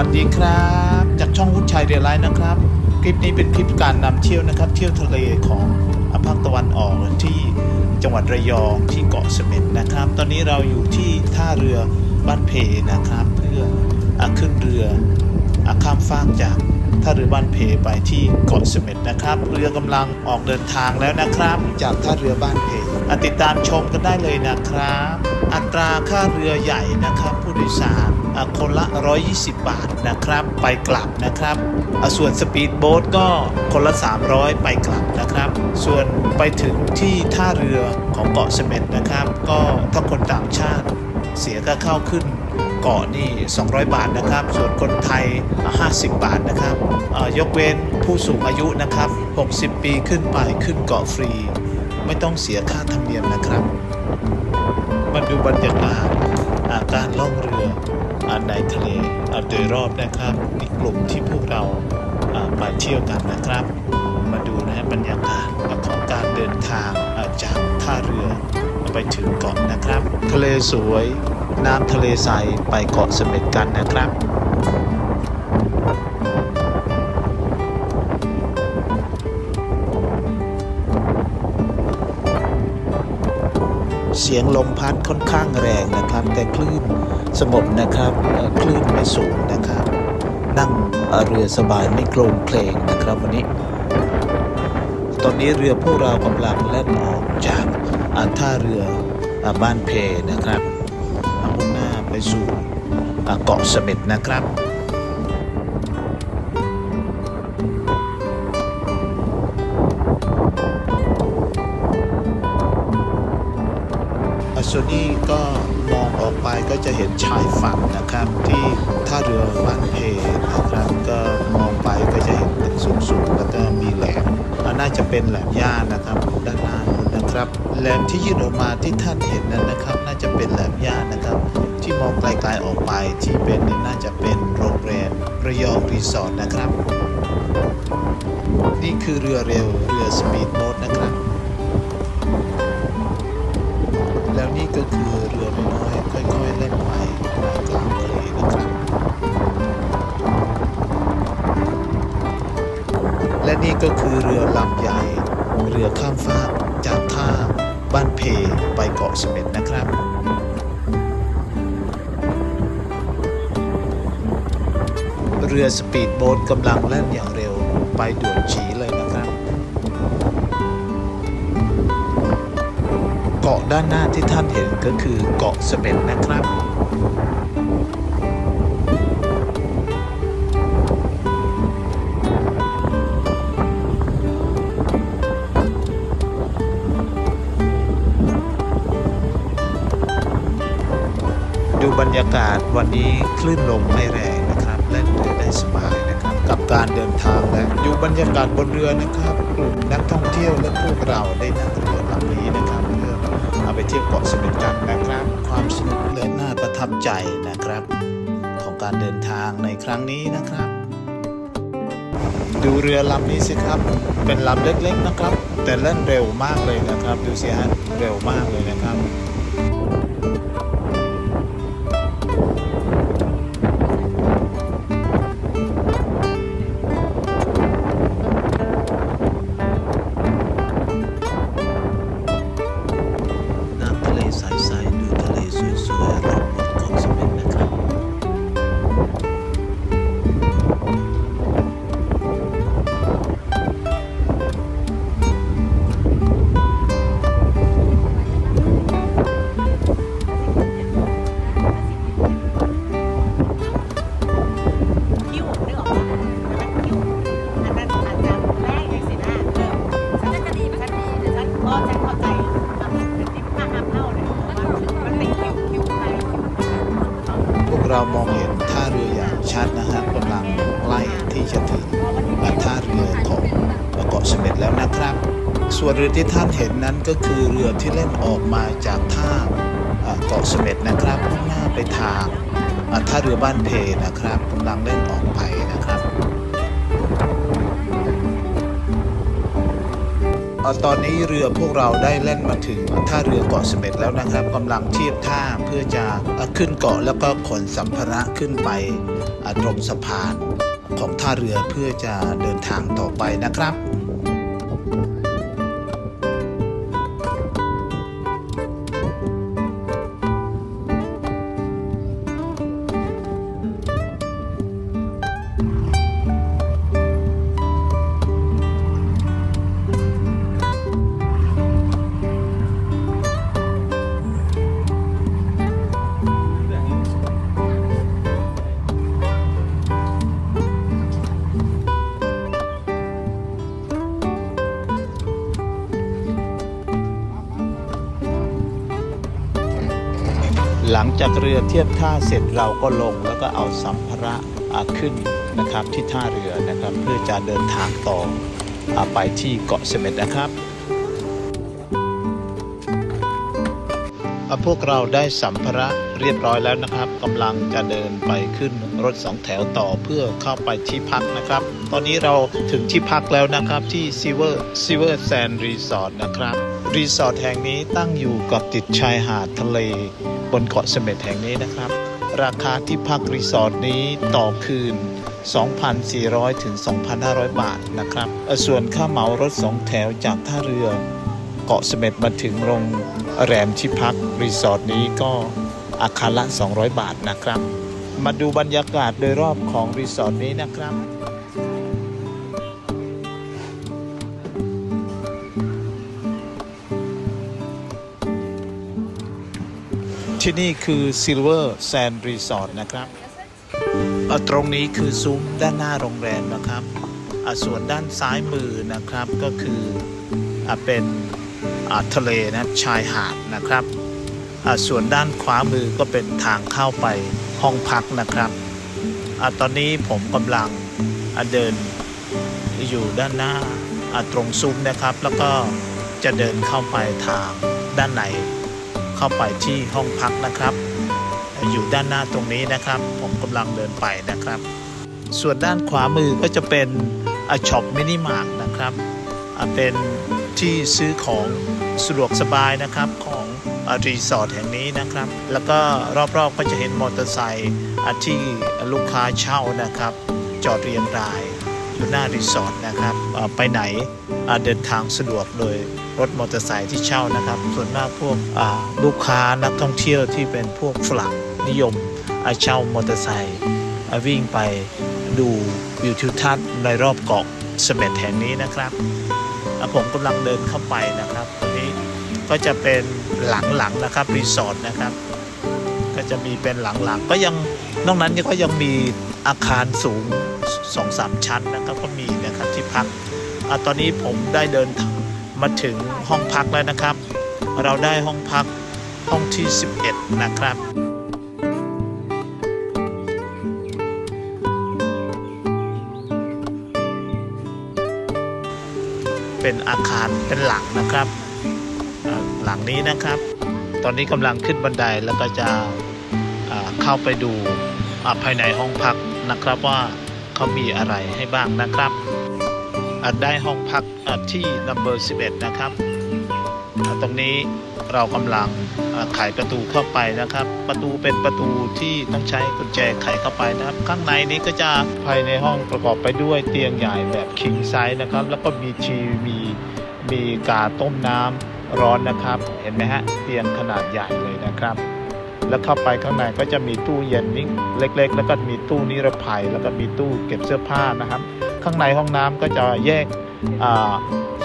วัสดีครับ จากช่องวุฒิชัยเรียลไลน์นะครับ คลิปนี้เป็นคลิปการนำเที่ยวนะครับ เที่ยวทะเลของภาคตะวันออกที่จังหวัดระยองที่เกาะเสม็ดนะครับ ตอนนี้เราอยู่ที่ท่าเรือบ้านเพนะครับ เพื่ออขึ้นเรืออข้ามฟากจากท่าเรือบ้านเพไปที่เกาะเสม็ดนะครับ เรือกำลังออกเดินทางแล้วนะครับ จากท่าเรือบ้านเพติดตามชมกันได้เลยนะครับ อัตราค่าเรือใหญ่นะครับผู้โดยสารคนละ 120 บาทนะครับ ไปกลับนะครับส่วนสปีดโบ๊ทก็คนละ 300 ไปกลับนะครับ ส่วนไปถึงที่ท่าเรือของเกาะเสม็ดนะครับ ก็ถ้าคนต่างชาติเสียค่าเข้าขึ้น เกาะนี่ 200 บาทนะครับ ส่วนคนไทย 50 บาทนะครับยกเว้นผู้สูงอายุนะครับ 60 ปีขึ้นไปขึ้นเกาะฟรี ไม่ต้องเสียค่าธรรมเนียมนะครับ มาดูบรรยากาศอาการล่องเรืออาในทะเลโดยรอบนะครับมีกลุ่มที่พวกเราไปเที่ยวกันนะครับ มาดูนะฮะบรรยากาศของการเดินทางจากท่าเรือ ไปถึงเกาะนะครับ ทะเลสวย น้ำทะเลใสไปเกาะเสม็ดกันนะครับเสียงลมพัดค่อนข้างแรงนะครับ แต่คลื่นสงบนะครับคลื่นไม่สูงนะครับ นั่งเรือสบายไม่โคลงเคลงนะครับวันนี้ ตอนนี้เรือพวกเรากำลังแล่นออกจากอ่า ท่าเรืออ่าบ้านเพนะครับอ่ามุ่งหน้าไปสู่อ่าเกาะเสม็ดนะครับอะส่วนนี้ก็มองออกไปก็จะเห็นชายฝั่งนะครับที่ท่าเรือบ้านเพนะครับ ก็มองไปก็จะเห็นตึกสูงๆแล้วก็มีแหลมอะน่าจะเป็นแหลมย่านะครับ นะครับแหลมที่ยื่นออกมาที่ท่านเห็นนั้นนะครับ น่าจะเป็นแหลมย่านะครับ ที่มองไกลๆออกไปที่เป็นน่าจะเป็นโรงแรมระยองรีสอร์ทนะครับ นี่คือเรือเร็วเรือสปีดโบ๊ทนะครับ แล้วนี่ก็คือเรือน้อยค่อยๆเล่นไปในกลางทะเลนะครับ และนี่ก็คือเรือลำใหญ่เรือข้ามฟาก จากท่าบ้านเพไปเกาะเสม็ดนะครับเรือสปีดโบ๊ทกำลังแล่นอย่างเร็วไปด่วนฉีเลยนะครับ เกาะด้านหน้าที่ท่านเห็นก็คือเกาะเสม็ดนะครับากาศวันนี้คลื่นลมไม่แรงนะครับเล่นเรือได้สบายนะครับ กับการเดินทางและดูบรรยากาศบนเรือนะครับกลุ่มนักท่องเที่ยวและพวกเราได้นั่งเรือลำนี้นะครับเพื่อเอาไปเที่ยวเกาะสม็ดกันนะครับ ความสนุกและน่าประทับใจนะครับ ของการเดินทางในครั้งนี้นะครับ ดูเรือลำนี้สิครับ เป็นลำเล็กๆนะครับ แต่เล่นเร็วมากเลยนะครับ ดูสิฮะเร็วมากเลยนะครับ เรือที่ท่านเห็นนั้นก็คือเรือที่เล่นออกมาจากท่าเกาะเสม็ดนะครับมุ่งหน้าไปทางท่าเรือบ้านเพนะครับกำลังเล่นออกไปนะครับอตอนนี้เรือพวกเราได้แล่นมาถึงท่าเรือเกาะเสม็ดแล้วนะครับกำลังเทียบท่าเพื่อจะขึ้นเกาะแล้วก็ขนสัมภาระขึ้นไปตรงสะพานของท่าเรือเพื่อจะเดินทางต่อไปนะครับ หลังจากเรือเทียบท่าเสร็จเราก็ลงแล้วก็เอาสัมภาระขึ้นนะครับที่ท่าเรือนะครับเพื่อจะเดินทางต่อไปที่เกาะเสม็ดนะครับ พวกเราได้สัมภาระเรียบร้อยแล้วนะครับกำลังจะเดินไปขึ้นรถสองแถวต่อเพื่อเข้าไปที่พักนะครับ ตอนนี้เราถึงที่พักแล้วนะครับที่ Silver Silver Sand Resort นะครับรีสอร์ทแห่งนี้ตั้งอยู่กับติดชายหาดทะเล บนเกาะเสม็ดแห่งนี้นะครับ ราคาที่พักรีสอร์ทนี้ต่อคืน 2,400 ถึง 2,500 บาทนะครับส่วนค่าเหมารถสองแถวจากท่าเรือ เกาะเสม็ดมาถึงโรงแรมที่พักรีสอร์ทนี้ก็อาคารละ 200 บาทนะครับ มาดูบรรยากาศโดยรอบของรีสอร์ทนี้นะครับที่นี่คือ Silver Sand Resort นะครับ ตรงนี้คือซุ้มด้านหน้าโรงแรมนะครับ ส่วนด้านซ้ายมือนะครับก็คือเป็น ทะเลนะครับชายหาดนะครับอะส่วนด้านขวามือก็เป็นทางเข้าไปห้องพักนะครับอะตอนนี้ผมกำลังอะเดินอยู่ด้านหน้าตรงซุ้มนะครับ แล้วก็จะเดินเข้าไปทางด้านในเข้าไปที่ห้องพักนะครับ อยู่ด้านหน้าตรงนี้นะครับ ผมกำลังเดินไปนะครับ ส่วนด้านขวามือก็จะเป็นช็อปมินิมาร์ทนะครับอะเป็น ที่ซื้อของสะดวกสบายนะครับของรีสอร์ทแห่งนี้นะครับ แล้วก็รอบๆก็จะเห็นมอเตอร์ไซค์ที่ลูกค้าเช่านะครับ จอดเรียงรายอยู่หน้ารีสอร์ทนะครับไปไหนเดินทางสะดวกโดยรถมอเตอร์ไซค์ที่เช่านะครับ ส่วนมากพวกลูกค้านักท่องเที่ยวที่เป็นพวกฝรั่งนิยมเช่ามอเตอร์ไซค์วิ่งไปดูวิวทิวทัศน์ในรอบเกาะเสม็ดแห่งนี้นะครับ อ่าผมกำลังเดินเข้าไปนะครับตรงนี้ก็จะเป็นหลังๆนะครับรีสอร์ทนะครับ ก็จะมีเป็นหลังๆ ก็ยังนอกนั้นก็ยังมีอาคารสูงสองสามชั้นนะครับก็มีนะครับที่พักอตอนนี้ผมได้เดินมาถึงห้องพักแล้วนะครับ เราได้ห้องพักห้องที่ 11 นะครับ เป็นอาคารเป็นหลังนะครับ หลังนี้นะครับ ตอนนี้กำลังขึ้นบันไดแล้วก็จะเข้าไปดูภายในห้องพักนะครับว่าเขามีอะไรให้บ้างนะครับอ่าได้ห้องพักอ่าที่ number 11 นะครับ ตรงนี้ เรากำลังอ่าไขประตูเข้าไปนะครับ ประตูเป็นประตูที่ต้องใช้กุญแจไขเข้าไปนะครับ ข้างในนี้ก็จะภายในห้องประกอบไปด้วยเตียงใหญ่แบบ king size นะครับ แล้วก็มีทีวีมีกาต้มน้ำร้อนนะครับ เห็นไหมฮะเตียงขนาดใหญ่เลยนะครับแล้วเข้าไปข้างในก็จะมีตู้เย็นนิ่งเล็ก ๆ แล้วก็มีตู้นิรภัย แล้วก็มีตู้เก็บเสื้อผ้านะครับ ข้างในห้องน้ำก็จะแยกอ่า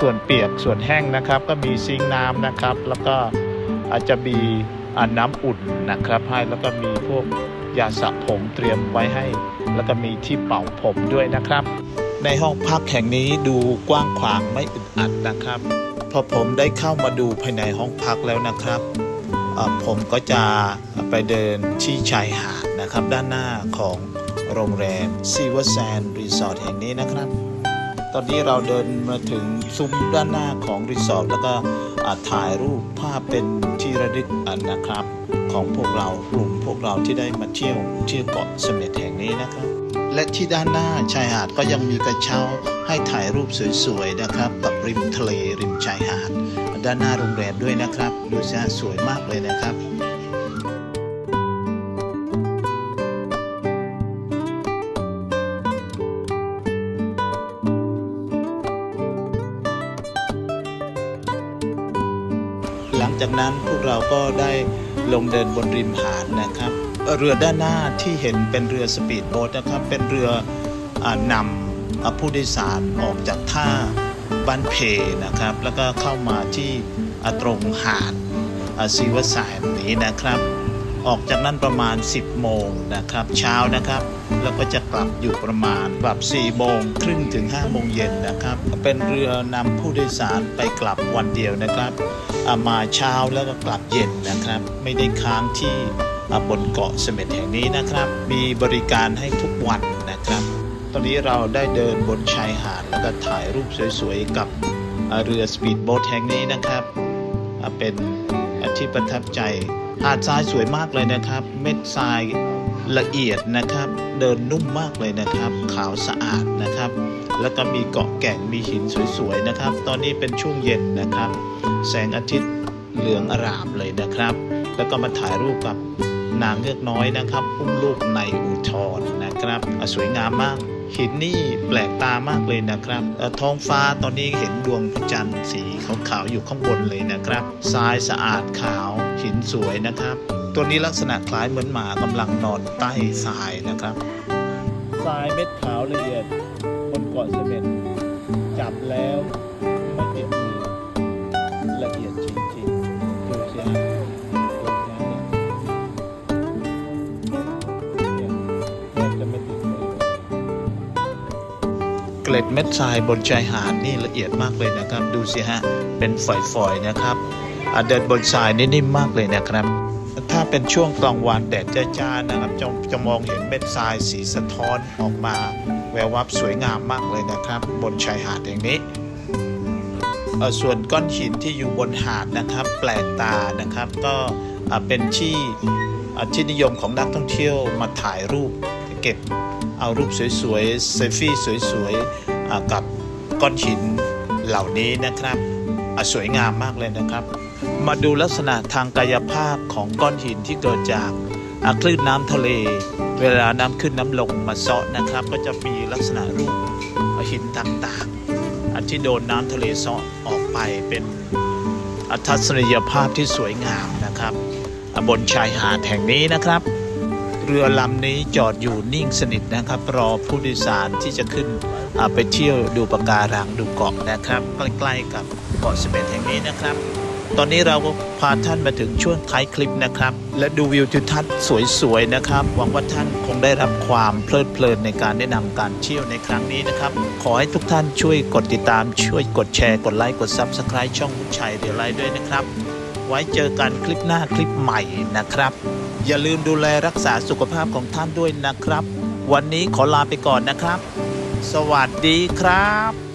ส่วนเปียกส่วนแห้งนะครับ ก็มีซิงค์น้ำนะครับ แล้วก็อาจจะมีน้ำอุ่นนะครับให้แล้วก็มีพวกยาสระผมเตรียมไว้ให้ แล้วก็มีที่เป่าผมด้วยนะครับ ในห้องพักแห่งนี้ดูกว้างขวางไม่อึดอัดนะครับพอผมได้เข้ามาดูภายในห้องพักแล้วนะครับผมก็จะไปเดินที่ชายหาดนะครับ ด้านหน้าของโรงแรม Silver Sand Resort แห่งนี้นะครับ ตอนนี้เราเดินมาถึงซุ้มด้านหน้าของรีสอร์ทแล้วก็ถ่ายรูปภาพเป็นที่ระลึกนนะครับ ของพวกเรากลุ่มพวกเราที่ได้มาเที่ยวเที่ยวเกาะเสม็ดแห่งนี้นะครับ และที่ด้านหน้าชายหาดก็ยังมีกระเช้าให้ถ่ายรูปสวยๆนะครับ กับริมทะเลริมชายหาด ด้านหน้าโรงแรมด้วยนะครับ ดูสิฮะสวยมากเลยนะครับ เราก็ได้ลงเดินบนริมหาดนะครับ เรือด้านหน้าที่เห็นเป็นเรือสปีดโบ๊ทนะครับ เป็นเรืออนำอาผู้โดยสารออกจากท่าบ้านเพนะครับ แล้วก็เข้ามาที่อ่าตรงหาดอาศรีวสายนี้นะครับ ออกจากนั้นประมาณ 10 โมงนะครับ เช้านะครับ แล้วก็จะกลับอยู่ประมาณแบบ4โมงครึ่งถึง5โมงเย็นนะครับ เป็นเรือนำผู้โดยสารไปกลับวันเดียวนะครับมาเช้าแล้วก็กลับเย็นนะครับ ไม่ได้ค้างที่บนเกาะเสม็ดแห่งนี้นะครับ มีบริการให้ทุกวันนะครับ ตอนนี้เราได้เดินบนชายหาดแล้วก็ถ่ายรูปสวยๆ กับเรือสปีดโบ๊ทแห่งนี้นะครับ เป็นอ่าที่ประทับใจ หาดทรายสวยมากเลยนะครับ เม็ดทรายละเอียดนะครับ เดินนุ่มมากเลยนะครับ ขาวสะอาดนะครับ แล้วก็มีเกาะแก่งมีหินสวยๆนะครับ ตอนนี้เป็นช่วงเย็นนะครับ แสงอาทิตย์เหลืองอร่ามเลยนะครับ แล้วก็มาถ่ายรูปกับนางเงือกน้อยนะครับอุ้มลูกในอุทรนะครับสวยงามมาก หินนี่แปลกตามากเลยนะครับ ท้องฟ้าตอนนี้เห็นดวงจันทร์สีขาวๆอยู่ข้างบนเลยนะครับ ทรายสะอาดขาวหินสวยนะครับ ตัวนี้ลักษณะคล้ายเหมือนหมากำลังนอนใต้ทรายนะครับ ทรายเม็ดขาวละเอียดบนเกาะเสม็ดจับแล้วไม่ติดมือละเอียดจริงๆดูสิฮะ เกล็ดเม็ดทรายบนชายหาดนี่ละเอียดมากเลยนะครับ ดูสิฮะ เป็นฝอยๆนะครับอะเดินบนทรายนี่นิ่มมากเลยนะครับ ถ้าเป็นช่วงกลางวันแดดจ้าๆนะครับจะจะมองเห็นเม็ดทรายสีสะท้อนออกมา แวววับสวยงามมากเลยนะครับ บนชายหาดแห่งนี้ส่วนก้อนหินที่อยู่บนหาดนะครับ แปลกตานะครับ ก็เป็นที่ที่นิยมของนักท่องเที่ยวมาถ่ายรูปเก็บ เอารูปสวยๆเซลฟี่สวยๆกับก้อนหินเหล่านี้นะครับสวยงามมากเลยนะครับ มาดูลักษณะทางกายภาพของก้อนหินที่เกิดจากคลื่นน้ำทะเล เวลาน้ำขึ้นน้ำลงมาเซาะนะครับ ก็จะมีลักษณะรูปหินต่างๆอันที่โดนน้ำทะเลเซาะออกไปเป็นอ่าทัศนียภาพที่สวยงามนะครับ บนชายหาดแห่งนี้นะครับ เรือลำนี้จอดอยู่นิ่งสนิทนะครับ รอผู้โดยสารที่จะขึ้นไปเที่ยวดูปะการังดูเกาะนะครับ ใกล้ๆกับเกาะเสม็ดแห่งนี้นะครับ ตอนนี้เราก็พาท่านมาถึงช่วงท้ายคลิปนะครับ และดูวิวทิวทัศน์สวยๆนะครับ หวังว่าท่านคงได้รับความเพลิดเพลินในการแนะนำการเที่ยวในครั้งนี้นะครับ ขอให้ทุกท่านช่วยกดติดตามช่วยกดแชร์กดไลค์กด Subscribe ช่องวุ้ชัยเดี๋ยวไลค์ด้วยนะครับ ไว้เจอกันคลิปหน้าคลิปใหม่นะครับ อย่าลืมดูแลรักษาสุขภาพของท่านด้วยนะครับ วันนี้ขอลาไปก่อนนะครับ สวัสดีครับ